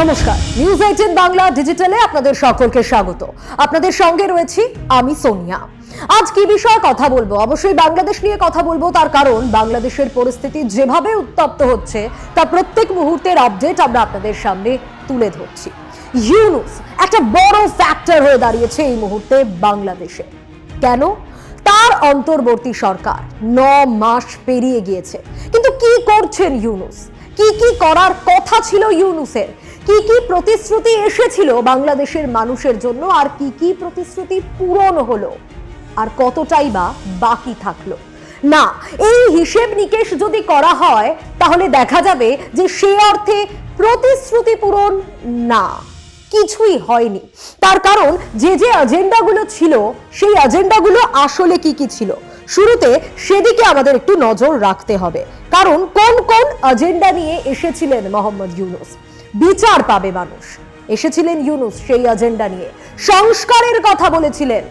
নমস্কার। News eighteen Bangla ডিজিটালে আপনাদের সকলকে স্বাগত। আপনাদের সঙ্গে রয়েছি আমি সোনিয়া। আজ কি বিষয়ে কথা বলব? অবশ্যই বাংলাদেশ নিয়ে কথা বলব, তার কারণ বাংলাদেশের পরিস্থিতি যেভাবে উত্তপ্ত হচ্ছে, তা প্রত্যেক মুহূর্তের আপডেট আমরা আপনাদের সামনে তুলে ধরছি। ইউনুস একটা বড় ফ্যাক্টর হয়ে দাঁড়িয়েছে এই মুহূর্তে বাংলাদেশে। কেন? তার অন্তর্বর্তী সরকার ন মাস পেরিয়ে গিয়েছে। কিন্তু কি করছেন ইউনুস? কি কি করার কথা ছিল ইউনুসের? কি কি প্রতিশ্রুতি এসেছিল বাংলাদেশের মানুষের জন্য আর কি কি প্রতিশ্রুতি পূরণ হলো? আর কতটাই বা বাকি থাকল? না, এই হিসেব নিকেশ যদি করা হয়, তাহলে দেখা যাবে যে সে অর্থে প্রতিশ্রুতি পূরণ না, কিছুই হয়নি। তার কারণ যে যে এজেন্ডাগুলো ছিল, সেই এজেন্ডাগুলো আসলে কি কি ছিল? শুরুতে সেদিকে আমাদের একটু নজর রাখতে হবে। কারণ কোন কোন এজেন্ডা নিয়ে এসেছিলেন মোহাম্মদ ইউনুস? বিচার পাবে মানুষ। এসেছিলেন ইউনুস সেই এজেন্ডা নিয়ে। সংস্কারের কথা বলেছিলেন।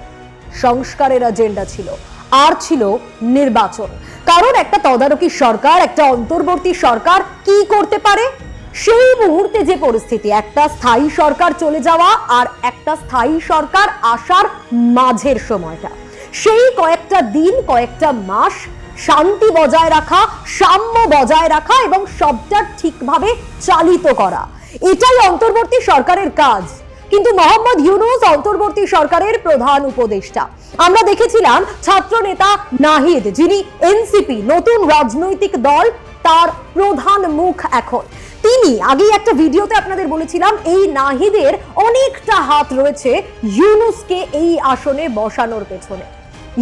সংস্কারের এজেন্ডা ছিল। আর ছিল নির্বাচন। কারণ একটা তদারকি সরকার, একটা অন্তর্বর্তী সরকার কি করতে পারে? সেই মুহূর্তে যে পরিস্থিতি, একটা স্থায়ী সরকার চলে যাওয়া আর একটা স্থায়ী সরকার আসার মাঝের সময়টা। সেই কয়েকটা দিন, কয়েকটা মাস শান্তি বজায় রাখা, সাম্য বজায় রাখা এবং সবটা ঠিকভাবে চালিত করা। এটাই অন্তর্বর্তী সরকারের কাজ। কিন্তু মোহাম্মদ ইউনুস অন্তর্বর্তী সরকারের প্রধান উপদেষ্টা। আমরা দেখেছিলাম ছাত্র নেতা নাহিদ, যিনি এনসিপি, নতুন রাজনৈতিক দল, তার প্রধান মুখ এখন। তিনি আগেই একটা ভিডিওতে আপনাদের বলেছিলাম, এই নাহিদের অনেকটা হাত রয়েছে ইউনুসকে এই আসনে বসানোর পেছনে।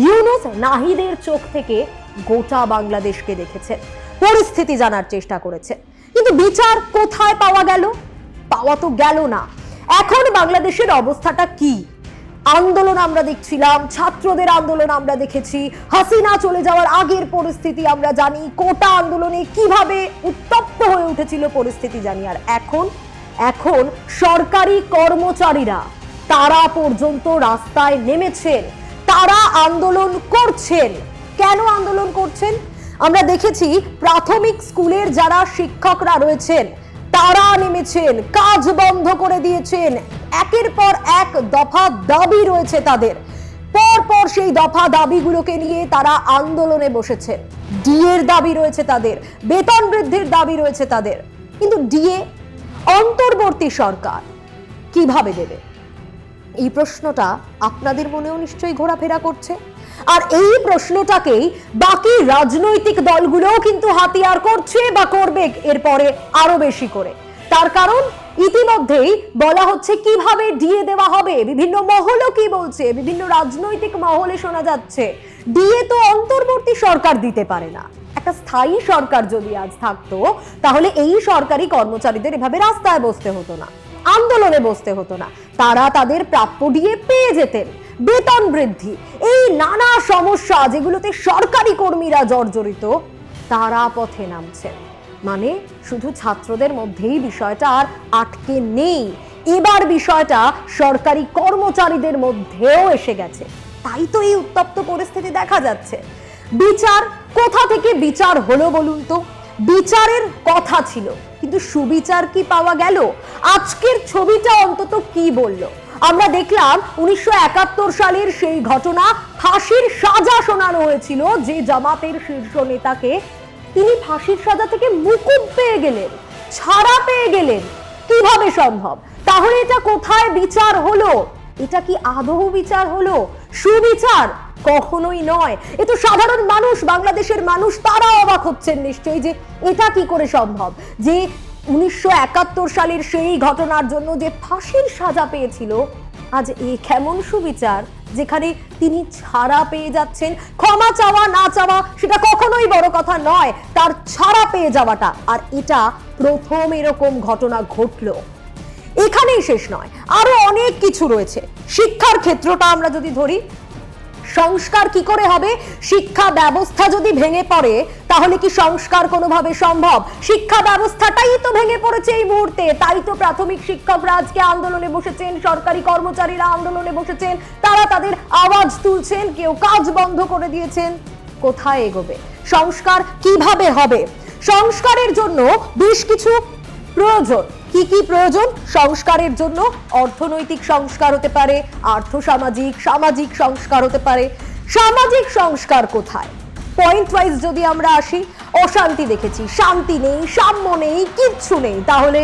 ইউনুস নাহিদের চোখ থেকে গোটা বাংলাদেশকে দেখেছেন পরিস্থিতি জানার চেষ্টা করেছে। কিন্তু বিচার কোথায় পাওয়া গেল? পাওয়া তো গেল না। এখন বাংলাদেশের অবস্থাটা কি? আন্দোলন আমরা দেখছিলাম, ছাত্রদের আন্দোলন আমরা দেখেছি, হাসিনা চলে যাওয়ার আগের পরিস্থিতি আমরা জানি, কোটা আন্দোলনে কীভাবে উত্তপ্ত হয়ে উঠেছিল পরিস্থিতি জানি। আর এখন এখন সরকারি কর্মচারীরা, তারা পর্যন্ত রাস্তায় নেমেছেন, তারা আন্দোলন করছেন। কেন আন্দোলন করছেন? আমরা দেখেছি প্রাথমিক স্কুলের যারা শিক্ষকরা রয়েছেন তারা নেমেছেন, কাজ বন্ধ করে দিয়েছেন। একের পর এক দফা দাবি রয়েছে তাদের। পর পর সেই দফা দাবিগুলোকে নিয়ে তারা আন্দোলনে বসেছেন ডিএর দাবি রয়েছে তাদের, বেতন বৃদ্ধির দাবি রয়েছে তাদের। কিন্তু ডিএ, অন্তর্বর্তী সরকার, কীভাবে দেবে? এই প্রশ্নটা আপনাদের মনেও নিশ্চয়ই ঘোরাফেরা করছে। আর এই প্রশ্নটাকেই বাকি রাজনৈতিক দলগুলোও কিন্তু হাতিয়ার করছে বা করবে এরপরে আরও বেশি করে। তার কারণ ইতিমধ্যেই বলা হচ্ছে কীভাবে ডিএ দেওয়া হবে, বিভিন্ন মহলও কি বলছে, বিভিন্ন রাজনৈতিক মহলে শোনা যাচ্ছে। ডিএ তো অন্তর্বর্তী সরকার দিতে পারে না। একটা স্থায়ী সরকার যদি আজ থাকতো, তাহলে এই সরকারি কর্মচারীদের এভাবে রাস্তায় বসতে হতো না, আন্দোলনে বসতে হতো না। তারা তাদের প্রাপ্য দিয়ে পেয়ে যেতেন। বেতন বৃদ্ধি। এই নানা সমস্যা যেগুলোতে সরকারি কর্মীরা জর্জরিত, তারা পথে নামছে। মানে শুধু ছাত্রদের মধ্যেই বিষয়টা আর আটকে নেই। এবার বিষয়টা সরকারি কর্মচারীদের মধ্যেও এসে গেছে। তাই তো এই উত্তপ্ত পরিস্থিতি দেখা যাচ্ছে। বিচার কোথা থেকে বিচার হলো বলুন তো? বিচারের কথা ছিল, কিন্তু সুবিচার কি পাওয়া গেল? আজকের ছবিটা অন্তত কি বলল? আমরা দেখলাম উনিশশো একাত্তর সালের সেই ঘটনা, ফাঁসির সাজা শোনানো হয়েছিল যে জামাতের শীর্ষ নেতাকে। তিনি ফাঁসির সাজা থেকে মুকুব পেয়ে গেলেন, ছাড়া পেয়ে গেলেন। কীভাবে সম্ভব? তাহলে এটা কোথায় বিচার হলো? এটা কি আদৌ বিচার হলো? সুবিচার কখনোই নয়। এ তো সাধারণ মানুষ, বাংলাদেশের মানুষ, তারা অবাক হচ্ছেন নিশ্চয়ই যে এটা কি করে সম্ভব? যে উনিশশো একাত্তর সালের সেই ঘটনার জন্য যে ফাঁসির সাজা পেয়েছিল, আজ এ কেমন সুবিচার যেখানে তিনি ছাড়া পেয়ে যাচ্ছেন? ক্ষমা চাওয়া, না চাওয়া, সেটা কখনোই বড় কথা নয়। তার ছাড়া পেয়ে যাওয়াটা, আর এটা প্রথম এরকম ঘটনা ঘটলো। এখানেই শেষ নয়। আরও অনেক কিছু রয়েছে। শিক্ষার ক্ষেত্রটা আমরা যদি ধরি সংস্কার কি করে হবে? শিক্ষা ব্যবস্থা যদি ভেঙে পড়ে, তাহলে কি সংস্কার কোনোভাবে সম্ভব? শিক্ষা ব্যবস্থাটাই তো ভেঙে পড়েছে এই মুহূর্তে। তাই তো প্রাথমিক শিক্ষকরা আজকে আন্দোলনে বসেছেন, সরকারি কর্মচারীরা আন্দোলনে বসেছেন, তারা তাদের আওয়াজ তুলছেন, কেউ কাজ বন্ধ করে দিয়েছেন। কোথায় এগোবে? সংস্কার কীভাবে হবে? সংস্কারের জন্য বেশ কিছু প্রয়োজন। কি কি প্রয়োজন? সংস্কারের জন্য অর্থনৈতিক সংস্কার হতে পারে, আর্থসামাজিক, সামাজিক সংস্কার হতে পারে। সামাজিক সংস্কার কোথায়? পয়েন্ট ওয়াইজ যদি আমরা আসি, অশান্তি দেখেছি, শান্তি নেই, সাম্য নেই, কিচ্ছু নেই, তাহলে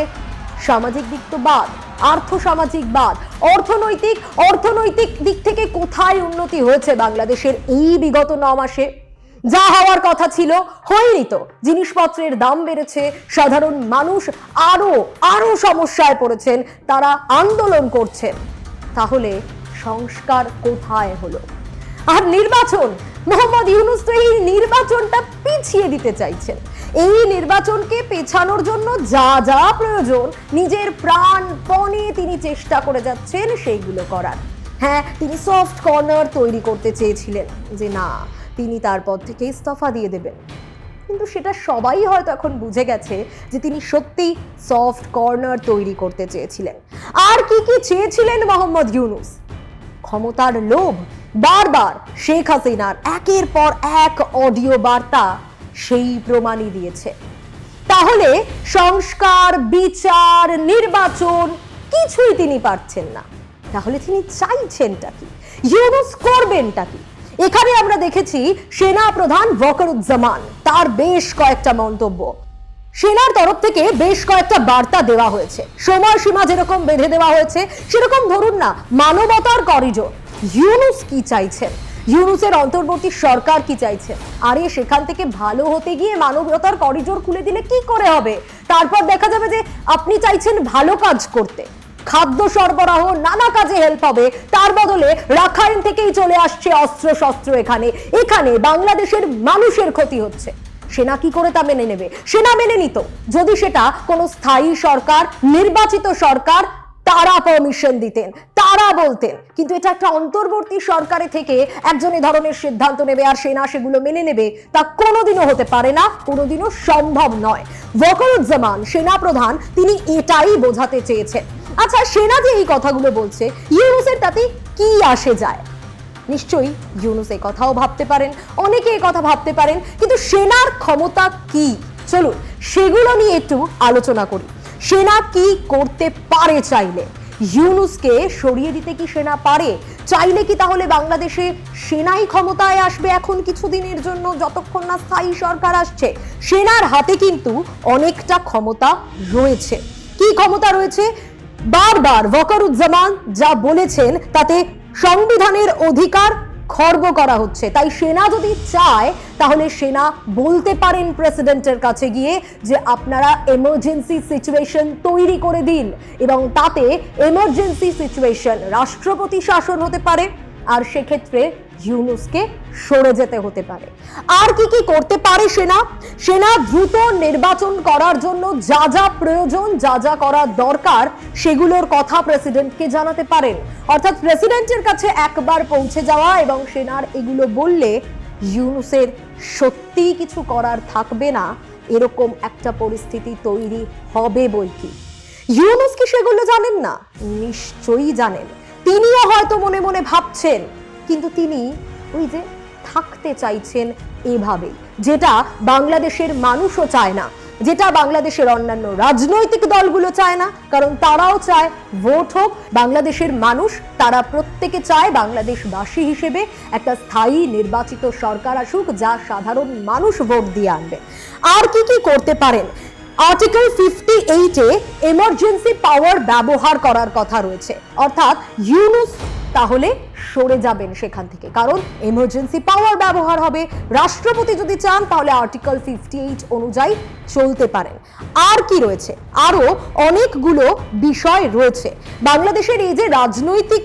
সামাজিক দিক তো বাদ, আর্থসামাজিক বাদ। অর্থনৈতিক অর্থনৈতিক দিক থেকে কোথায় উন্নতি হয়েছে বাংলাদেশের? এই বিগত ন মাসে যা হওয়ার কথা ছিল হয়নি তো। জিনিসপত্রের দাম বেড়েছে, সাধারণ মানুষ আরও আরও সমস্যায় পড়েছেন, তারা আন্দোলন করছেন। তাহলে সংস্কার কোথায় হলো? আর নির্বাচন, মোহাম্মদ ইউনুস তো এই নির্বাচনটা পিছিয়ে দিতে চাইছেন। এই নির্বাচনকে পেছানোর জন্য যা যা প্রয়োজন, নিজের প্রাণ প্রাণপণে তিনি চেষ্টা করে যাচ্ছেন সেইগুলো করার। হ্যাঁ তিনি সফট কর্নার তৈরি করতে চেয়েছিলেন যে না তিনি তারপর থেকে ইস্তফা দিয়ে দেবেন। কিন্তু সেটা সবাই হয়তো এখন বুঝে গেছে যে তিনি সত্যি সফট কর্নার তৈরি করতে চেয়েছিলেন। আর কি কি চেয়েছিলেন মোহাম্মদ ইউনুস? ক্ষমতার লোভ, বারবার শেখ হাসিনার একের পর এক অডিও বার্তা সেই প্রমাণই দিয়েছে। তাহলে সংস্কার, বিচার, নির্বাচন কিছুই তিনি পারছেন না। তাহলে তিনি চাইছেনটা কি? ইউনুস করবেনটা কি? এখানে আমরা দেখেছি সেনা প্রধান ওয়াকারুজ্জামান, তার বেশ কয়েকটা মন্তব্য। সেনার তরফ থেকে বেশ কয়েকটা বার্তা দেওয়া হয়েছে। সময়সীমা যেরকম বেঁধে দেওয়া হয়েছে, সেরকম ধরুন না, মানবতার করিডোর। ইউনুস কি চাইছেন? ইউনুসের অন্তর্বর্তী সরকার কি চাইছে? আরে, সেখান থেকে ভালো হতে গিয়ে মানবতার করিডোর খুলে দিলে কি করে হবে? তারপর দেখা যাবে যে আপনি চাইছেন ভালো কাজ করতে। খাদ্য সরবরাহ নানা কাজে হেল্প হবে। তার বদলে রাখাইন থেকেই চলে আসছে অস্ত্র শস্ত্র এখানে। এখানে বাংলাদেশের মানুষের ক্ষতি হচ্ছে। সেনা কি করে তা মেনে নেবে? সেনা মেনে নিত। যদি সেটা কোনো স্থায়ী সরকার, নির্বাচিত সরকার, তারা পারমিশন দিতেন। বলতেন কিন্তু এটা একটা অন্তর্বর্তী সরকারে থেকে একজন ধরনের সিদ্ধান্ত নেবে আর সেনা সেগুলো মেনে নেবে, তা কোনোদিনও হতে পারে না, কোনোদিনও সম্ভব নয়। ওয়াকারুজ্জামান সেনা প্রধান তিনি এটাই বোঝাতে চেয়েছেন। আচ্ছা সেনা যে এই কথাগুলো বলছে, ইউনুসের তাতে কি আসে যায়? নিশ্চয়ই ইউনুস এই কথাও ভাবতে পারেন, অনেকে এই কথা ভাবতে পারেন, কিন্তু সেনার ক্ষমতা কি? চলুন, সেগুলো নিয়ে একটু আলোচনা করি। সেনা কি করতে পারে চাইলে? ইউনুসকে সরিয়ে দিতে কি সেনা পারে? চাইলে কি তাহলে বাংলাদেশে সেনাই ক্ষমতায় আসবে এখন কিছুদিনের জন্য যতক্ষণ না স্থায়ী সরকার আসছে? সেনার হাতে কিন্তু অনেকটা ক্ষমতা রয়েছে। কি ক্ষমতা রয়েছে? বারবার ওয়াকারুজ্জামান যা বলেছেন, তাতে সংবিধানের অধিকার খর্ব করা হচ্ছে। তাই সেনা যদি চায়, তাহলে সেনা বলতে পারেন প্রেসিডেন্টের কাছে গিয়ে যে আপনারা এমার্জেন্সি সিচুয়েশন তৈরি করে দিন এবং তাতে এমার্জেন্সি সিচুয়েশন রাষ্ট্রপতি শাসন হতে পারে। আর সেক্ষেত্রে ইউনুসকে সরে যেতে হতে পারে। আর কি কি করতে পারে সেনা? সেনা দ্রুত নির্বাচন করার জন্য যা যা প্রয়োজন, যা যা করা দরকার, সেগুলোর কথা প্রেসিডেন্টকে জানাতে পারেন। অর্থাৎ প্রেসিডেন্টের কাছে একবার পৌঁছে যাওয়া এবং সেনার এগুলো বললে ইউনুসের সত্যিই কিছু করার থাকবে না, এরকম একটা পরিস্থিতি তৈরি হবে বই কি? ইউনুস কি সেগুলো জানেন না? নিশ্চয়ই জানেন। তিনিও হয়তো মনে মনে ভাবছেন কিন্তু তিনি ওই যে থাকতে চাইছেন এভাবেই, যেটা বাংলাদেশের মানুষও চায় না, যেটা বাংলাদেশের অন্যান্য রাজনৈতিক দলগুলো চায় না, কারণ তারাও চায় ভোট হোক, বাংলাদেশের মানুষ, তারা প্রত্যেকে চায় বাংলাদেশবাসী হিসেবে একটা স্থায়ী নির্বাচিত সরকার আসুক, যা সাধারণ মানুষ ভোট দিয়ে আনবে। আর কি কি করতে পারেন? Article fifty eight emergency power ব্যবহার করার কথা রয়েছে, অর্থাৎ ইউনুস তাহলে সরে যাবেন সেখান থেকে। কারণ এমার্জেন্সি পাওয়ার ব্যবহার হবে। রাষ্ট্রপতি যদি চান, তাহলে আর্টিকেল ফিফটি এইট অনুযায়ী চলতে পারেন। আর কি রয়েছে? আরও অনেকগুলো বিষয় রয়েছে। বাংলাদেশের এই যে রাজনৈতিক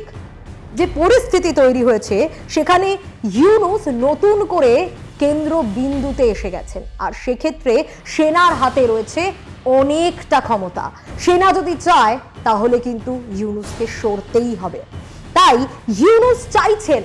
যে পরিস্থিতি তৈরি হয়েছে, সেখানে ইউনুস নতুন করে কেন্দ্র বিন্দুতে এসে গেছেন। আর সেক্ষেত্রে সেনার হাতে রয়েছে অনেকটা ক্ষমতা। সেনা যদি চায়, তাহলে কিন্তু ইউনুসকে সরতেই হবে। তাই ইউনুস চাইছেন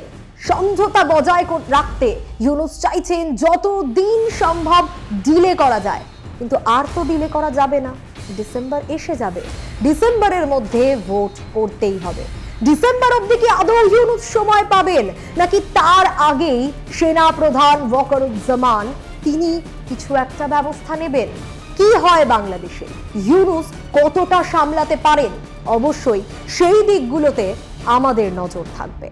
সমঝোতা বজায় রাখতে। ইউনুস চাইছেন যত দিন সম্ভব ডিলে করা যায়। কিন্তু আর তো ডিলে করা যাবে না। ডিসেম্বর এসে যাবে। ডিসেম্বরের মধ্যে ভোট করতেই হবে। ডিসেম্বর অবধি কি আদৌ ইউনুস সময় পাবেন? নাকি তার আগেই সেনা প্রধান ওয়াকারুজ্জামান, তিনি কিছু একটা ব্যবস্থা নেবেন? কি হয় বাংলাদেশে? ইউনুস কতটা সামলাতে পারেন? অবশ্যই সেই দিকগুলোতে আমাদের নজর থাকবে।